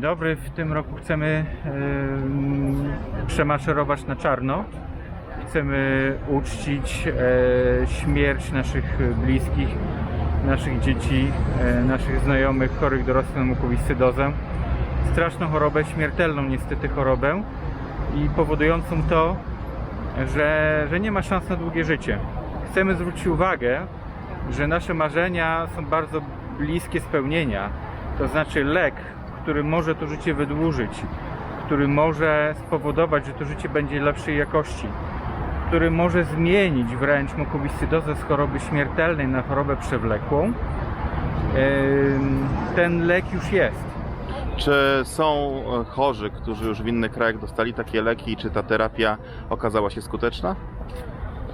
Dobry. W tym roku chcemy em, przemaszerować na czarno. Chcemy uczcić e, śmierć naszych bliskich, naszych dzieci, e, naszych znajomych chorych dorosłych na mukowiscydozę. Straszną chorobę, śmiertelną niestety chorobę i powodującą to, że, że nie ma szans na długie życie. Chcemy zwrócić uwagę, że nasze marzenia są bardzo bliskie spełnienia. To znaczy lek, który może to życie wydłużyć, który może spowodować, że to życie będzie lepszej jakości, który może zmienić wręcz mukowiscydozę z choroby śmiertelnej na chorobę przewlekłą. Ten lek już jest. Czy są e, chorzy, którzy już w innych krajach dostali takie leki, czy ta terapia okazała się skuteczna?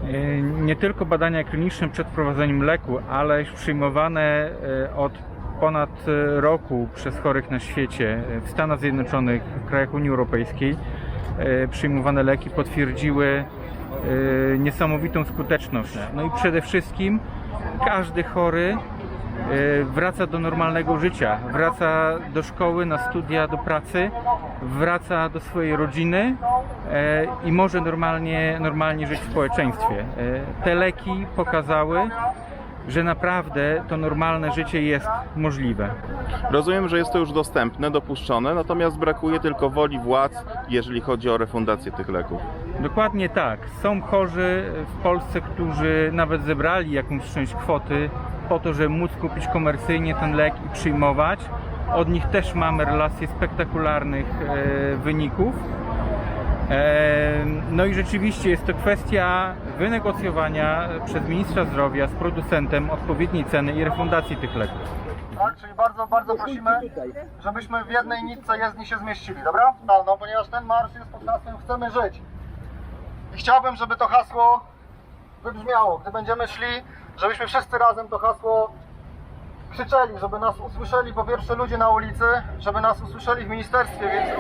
E, Nie tylko badania kliniczne przed wprowadzeniem leku, ale już przyjmowane e, od ponad e, roku przez chorych na świecie, e, w Stanach Zjednoczonych, w krajach Unii Europejskiej, e, przyjmowane leki potwierdziły niesamowitą skuteczność. No i przede wszystkim każdy chory wraca do normalnego życia, wraca do szkoły, na studia, do pracy, wraca do swojej rodziny i może normalnie, normalnie żyć w społeczeństwie. Te leki pokazały, że naprawdę to normalne życie jest możliwe. Rozumiem, że jest to już dostępne, dopuszczone, natomiast brakuje tylko woli władz, jeżeli chodzi o refundację tych leków. Dokładnie tak. Są chorzy w Polsce, którzy nawet zebrali jakąś część kwoty po to, żeby móc kupić komercyjnie ten lek i przyjmować. Od nich też mamy relacje spektakularnych e, wyników. No i rzeczywiście jest to kwestia wynegocjowania przez ministra zdrowia z producentem odpowiedniej ceny i refundacji tych leków. Tak, czyli bardzo, bardzo prosimy, żebyśmy w jednej nitce jezdni się zmieścili, dobra? No, no, ponieważ ten marsz jest pod hasłem Chcemy żyć. I chciałbym, żeby to hasło wybrzmiało. Gdy będziemy szli, żebyśmy wszyscy razem to hasło krzyczeli, żeby nas usłyszeli po pierwsze ludzie na ulicy, żeby nas usłyszeli w ministerstwie, więc...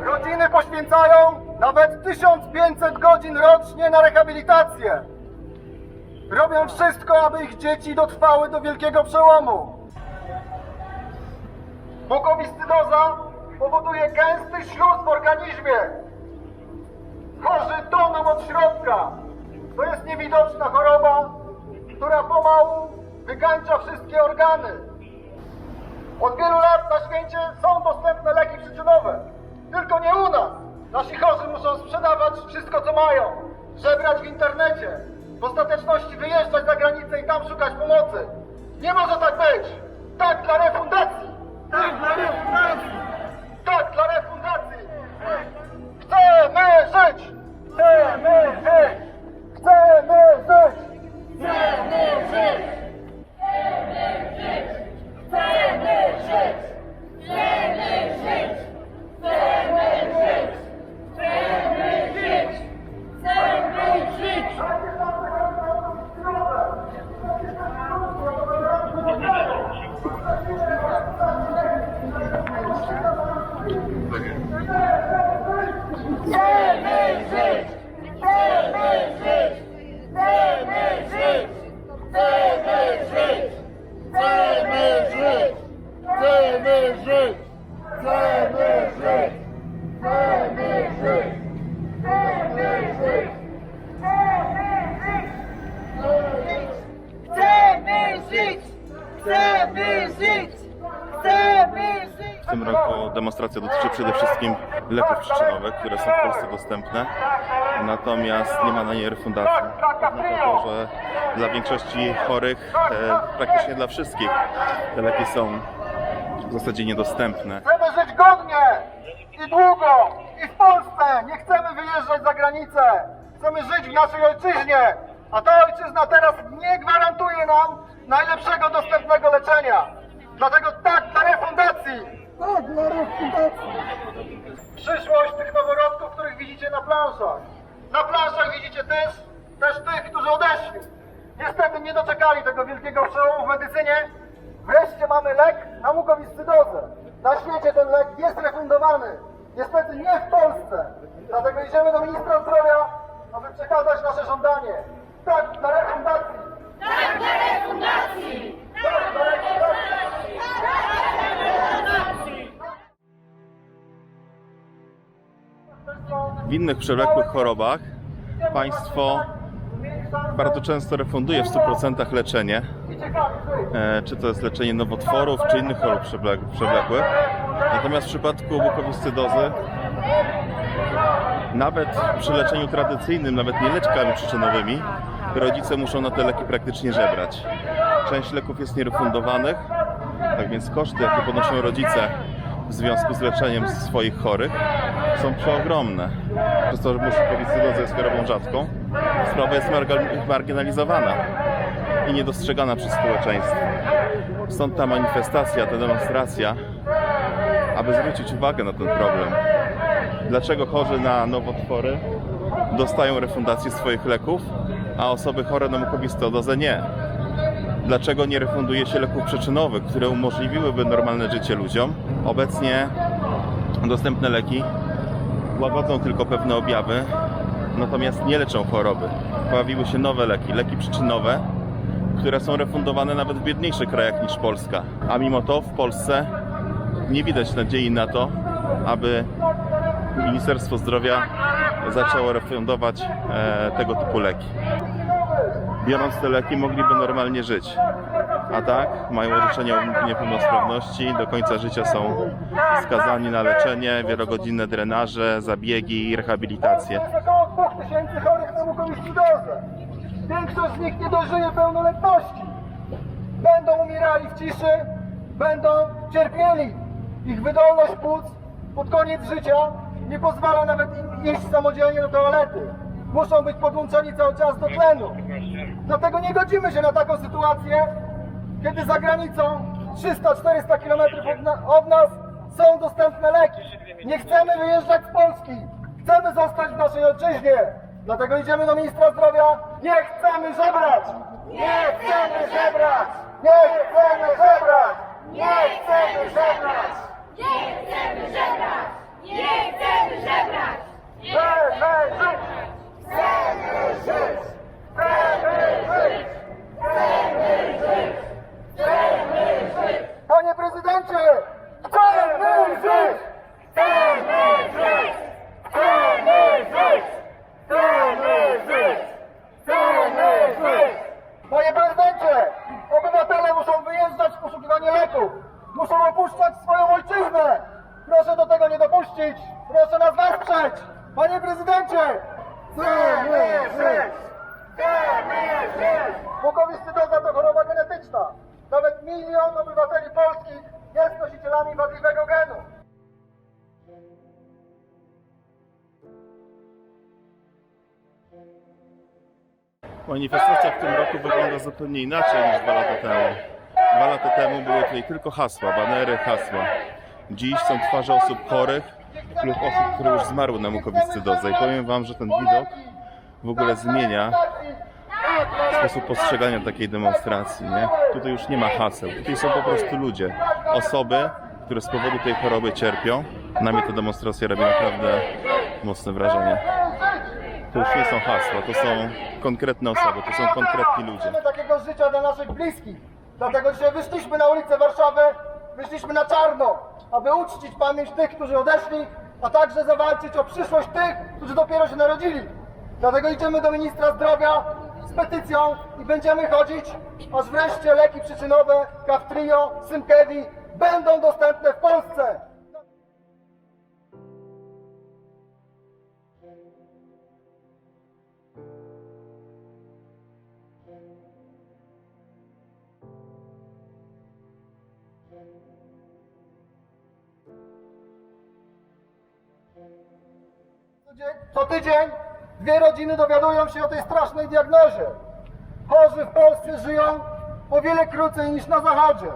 Rodziny poświęcają nawet 1500 godzin rocznie na rehabilitację. Robią wszystko, aby ich dzieci dotrwały do wielkiego przełomu. Mukowiscydoza powoduje gęsty śluz w organizmie. Chorzy toną od środka. To jest niewidoczna choroba, która pomału wykańcza wszystkie organy. Od wielu lat na świecie są dostępne leki przyczynowe. Tylko nie u nas. Nasi chorzy muszą sprzedawać wszystko, co mają. Żebrać w internecie. W ostateczności wyjeżdżać za granicę i tam szukać pomocy. Nie może tak być. Tak dla refundacji. Tak dla refundacji. Tak dla refundacji. Chcemy żyć. Chcemy żyć. Chcemy żyć. Chcemy żyć. Chcemy Chcemy żyć! Chcemy żyć! W tym roku demonstracja dotyczy przede wszystkim leków przyczynowych, które są w Polsce dostępne, natomiast nie ma na nie refundacji. Oznacza to, że dla większości chorych, e, praktycznie dla wszystkich, te leki są w zasadzie niedostępne. Chcemy żyć godnie i długo i w Polsce. Nie chcemy wyjeżdżać za granicę. Chcemy żyć w naszej ojczyźnie. A ta ojczyzna teraz nie gwarantuje nam najlepszego dostępnego leczenia. Dlatego tak dla refundacji. Tak dla refundacji. Przyszłość tych noworodków, których widzicie na planszach. Na planszach widzicie też, też tych, którzy odeszli. Niestety nie doczekali tego wielkiego przełomu w medycynie. Wreszcie mamy lek na mukowiscydozę. Na świecie ten lek jest refundowany. Niestety nie w Polsce. Dlatego idziemy do ministra zdrowia, aby przekazać nasze żądanie. Tak, dla W innych przewlekłych chorobach państwo bardzo często refunduje w 100% leczenie, e, czy to jest leczenie nowotworów, czy innych chorób przewlek- przewlekłych. Natomiast w przypadku mukowiscydozy nawet przy leczeniu tradycyjnym, nawet nie leczkami przyczynowymi, rodzice muszą na te leki praktycznie żebrać. Część leków jest nierefundowanych, tak więc koszty, jakie ponoszą rodzice w związku z leczeniem swoich chorych są przeogromne. Przez to, że mukowiscydoza jest chorobą rzadką, sprawa jest marginalizowana i niedostrzegana przez społeczeństwo. Stąd ta manifestacja, ta demonstracja, aby zwrócić uwagę na ten problem. Dlaczego chorzy na nowotwory dostają refundację swoich leków, a osoby chore na mukowiscydozę nie? Dlaczego nie refunduje się leków przyczynowych, które umożliwiłyby normalne życie ludziom? Obecnie dostępne leki łagodzą tylko pewne objawy, natomiast nie leczą choroby. Pojawiły się nowe leki, leki przyczynowe, które są refundowane nawet w biedniejszych krajach niż Polska. A mimo to w Polsce nie widać nadziei na to, aby Ministerstwo Zdrowia zaczęło refundować e, tego typu leki. Biorąc te leki mogliby normalnie żyć. A tak, mają orzeczenie o niepełnosprawności, do końca życia są skazani na leczenie, wielogodzinne drenaże, zabiegi i rehabilitację. Jest około 2000 chorych na mukowiscydozę. Większość z nich nie dożyje pełnoletności. Będą umierali w ciszy, będą cierpieli. Ich wydolność płuc pod koniec życia nie pozwala nawet im iść samodzielnie do toalety. Muszą być podłączeni cały czas do tlenu. Dlatego nie godzimy się na taką sytuację, kiedy za granicą 300-400 km od, na, od nas są dostępne leki. Nie chcemy wyjeżdżać z Polski. Chcemy zostać w naszej ojczyźnie. Dlatego idziemy do ministra zdrowia. Nie chcemy żebrać! Nie chcemy żebrać! Nie chcemy żebrać! Nie chcemy żebrać! Nie chcemy żebrać! Nie chcemy żebrać! Chcemy żyć! Chcemy żyć! Chcemy żyć! Chcemy żyć! Chcemy żyć! Panie prezydencie! Chcemy żyć! Chcemy żyć! Chcemy żyć! Chcemy żyć! Chcemy żyć! Panie prezydencie! Obywatele muszą wyjeżdżać w leków! Muszą opuszczać swoją ojczyznę! Proszę do tego nie dopuścić! Proszę nas wesprzeć! Panie prezydencie! Chcemy żyć! Chcemy żyć! Mukowiscydoza to choroba genetyczna. Nawet milion obywateli polskich jest nosicielami wadliwego genu. Manifestacja w tym roku wygląda zupełnie inaczej niż dwa lata temu. Lata temu były tutaj tylko hasła, banery, hasła. Dziś są twarze osób chorych lub osób, które już zmarły na mukowiscydozę i powiem Wam, że ten widok w ogóle zmienia sposób postrzegania takiej demonstracji. Nie? Tutaj już nie ma haseł, tutaj są po prostu ludzie, osoby, które z powodu tej choroby cierpią. Na mnie ta demonstracja robi naprawdę mocne wrażenie. To już nie są hasła, to są konkretne osoby, to są konkretni ludzie. Takiego życia dla naszych bliskich. Dlatego dzisiaj wyszliśmy na ulicę Warszawy, wyszliśmy na czarno, aby uczcić pamięć tych, którzy odeszli, a także zawalczyć o przyszłość tych, którzy dopiero się narodzili. Dlatego idziemy do ministra zdrowia z petycją i będziemy chodzić, aż wreszcie leki przyczynowe Kaftrio, Symkevi będą dostępne w Polsce. Co dzień- Co tydzień dwie rodziny dowiadują się o tej strasznej diagnozie. Chorzy w Polsce żyją o wiele krócej niż na Zachodzie.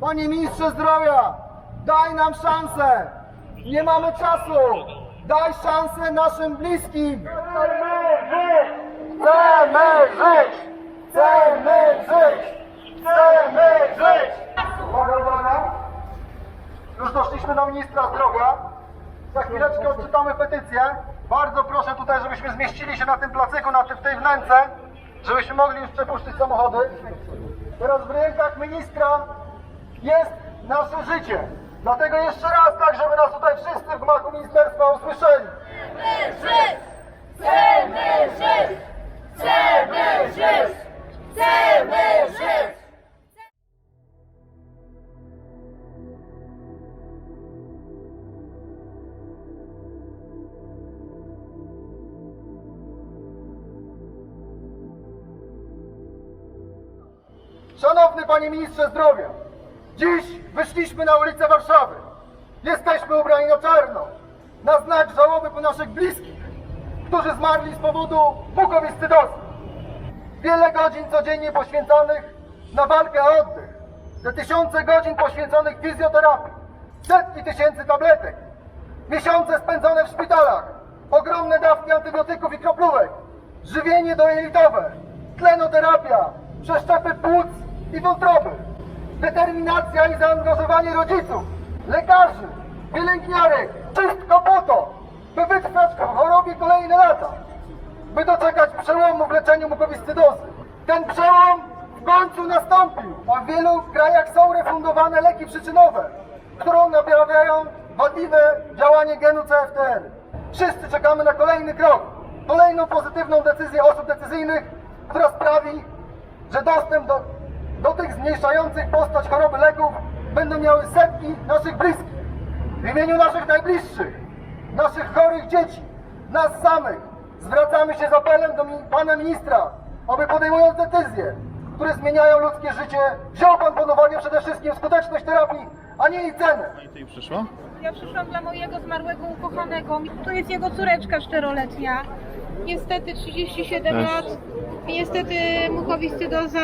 Panie ministrze zdrowia, daj nam szansę. Nie mamy czasu. Daj szansę naszym bliskim. Chcemy żyć! Chcemy żyć! Chcemy żyć! Chcemy żyć! Uwaga, uwaga! Już doszliśmy do ministra zdrowia. Za chwileczkę odczytamy petycję. Bardzo proszę tutaj, żebyśmy zmieścili się na tym placyku, na tym, w tej wnęce, żebyśmy mogli już przepuścić samochody. Teraz w rękach ministra jest nasze życie. Dlatego jeszcze raz tak, żeby nas tutaj wszyscy w gmachu ministerstwa usłyszeli. żyć! Chcemy Panie Ministrze Zdrowia, dziś wyszliśmy na ulicę Warszawy. Jesteśmy ubrani na czarno, na znak żałoby po naszych bliskich, którzy zmarli z powodu mukowiscydozy. Wiele godzin codziennie poświęcanych na walkę o oddech, te tysiące godzin poświęconych fizjoterapii, setki tysięcy tabletek, miesiące spędzone w szpitalach, ogromne dawki antybiotyków i kroplówek, żywienie dojelitowe, tlenoterapia, przeszczepy płuc i wątroby, determinacja i zaangażowanie rodziców, lekarzy, pielęgniarek, wszystko po to, by wytrwać w chorobie kolejne lata, by doczekać przełomu w leczeniu mukowiscydozy. Ten przełom w końcu nastąpił, a w wielu krajach są refundowane leki przyczynowe, którą naprawiają wadliwe działanie genu CFTR. Wszyscy czekamy na kolejny krok, kolejną pozytywną decyzję osób decyzyjnych, która sprawi, że dostęp do, do tych zmniejszających postać choroby leków będą miały setki naszych bliskich. W imieniu naszych najbliższych, naszych chorych dzieci, nas samych, zwracamy się z apelem do pana ministra, aby podejmując decyzje, które zmieniają ludzkie życie, wziął pan pod uwagę przede wszystkim skuteczność terapii, a nie jej cenę. No i ty przyszło? Ja przyszłam dla mojego zmarłego ukochanego. To jest jego córeczka czteroletnia. Niestety 37 Ech. lat. I niestety mukowiscydoza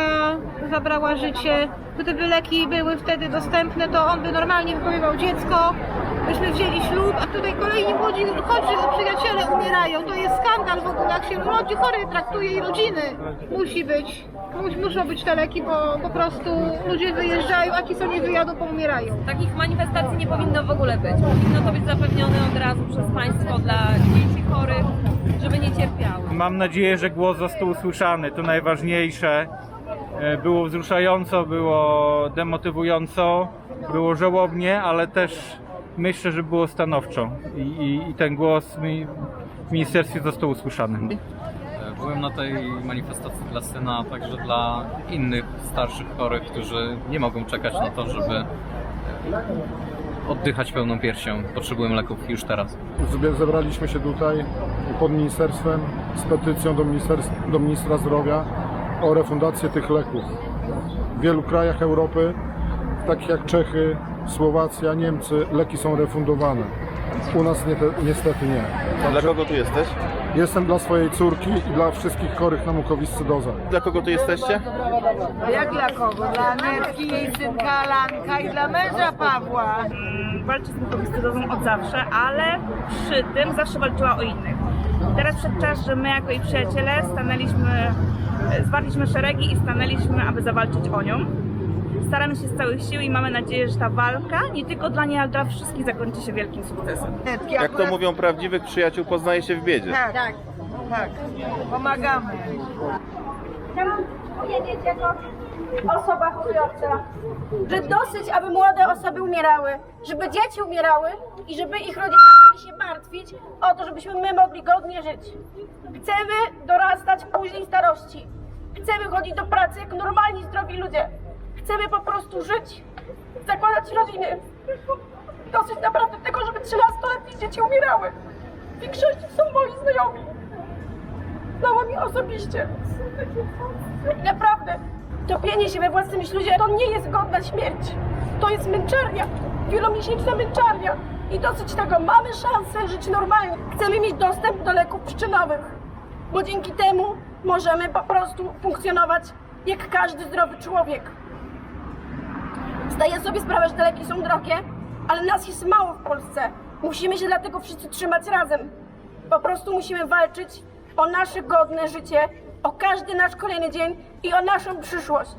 zabrała życie. Gdyby leki były wtedy dostępne, to on by normalnie wychowywał dziecko. Myśmy wzięli ślub, a tutaj kolejni młodzi chodzi, przyjaciele umierają. To jest skandal w ogóle, jak się ludzi chorych traktuje i rodziny. Musi być. Mus, muszą być te leki, bo po prostu ludzie wyjeżdżają, a ci co nie wyjadą, poumierają. Takich manifestacji nie powinno w ogóle być. Powinno to być zapewnione od razu przez państwo dla dzieci chorych, żeby nie cierpiały. Mam nadzieję, że głos został usłyszany. To najważniejsze. E, Było wzruszająco, było demotywująco, było żałobnie, ale też myślę, że było stanowczo. I, i, i ten głos mi, w ministerstwie został usłyszany. Byłem na tej manifestacji dla syna, a także dla innych starszych chorych, którzy nie mogą czekać na to, żeby oddychać pełną piersią. Potrzebują leków już teraz. Zebraliśmy się tutaj pod ministerstwem z petycją do, do ministra zdrowia o refundację tych leków. W wielu krajach Europy, takich jak Czechy, Słowacja, Niemcy, leki są refundowane. U nas nie, niestety nie. Dla kogo tu jesteś? Jestem dla swojej córki i dla wszystkich chorych na mukowiscydozę. Dla kogo tu jesteście? Jak dla kogo? Dla Anetki, jej synka Alanka i dla męża Pawła. walczy z mukowiscydozą od zawsze, ale przy tym zawsze walczyła o innych. Teraz przed czas, że my jako jej przyjaciele stanęliśmy, zwarliśmy szeregi i stanęliśmy, aby zawalczyć o nią. Staramy się z całych sił i mamy nadzieję, że ta walka nie tylko dla niej, ale dla wszystkich zakończy się wielkim sukcesem. Jak to mówią prawdziwych przyjaciół, poznaje się w biedzie. Tak, tak, tak. Pomagamy. Chciałam powiedzieć jako osoba chorująca, że dosyć, aby młode osoby umierały, żeby dzieci umierały i żeby ich rodzice musieli się martwić o to, żebyśmy my mogli godnie żyć. Chcemy dorastać później starości. Chcemy chodzić do pracy jak normalni, zdrowi ludzie. Chcemy po prostu żyć, zakładać rodziny. Dosyć naprawdę tego, żeby 13-letnie dzieci umierały. W większości są moi znajomi. Znałam ich osobiście. Naprawdę, topienie się we własnym śluzie to nie jest godna śmierć. To jest męczarnia, wielomiesięczna męczarnia. I dosyć tego, mamy szansę żyć normalnie. Chcemy mieć dostęp do leków przyczynowych, bo dzięki temu możemy po prostu funkcjonować jak każdy zdrowy człowiek. Zdaję sobie sprawę, że te leki są drogie, ale nas jest mało w Polsce. Musimy się dlatego wszyscy trzymać razem. Po prostu musimy walczyć o nasze godne życie, o każdy nasz kolejny dzień i o naszą przyszłość.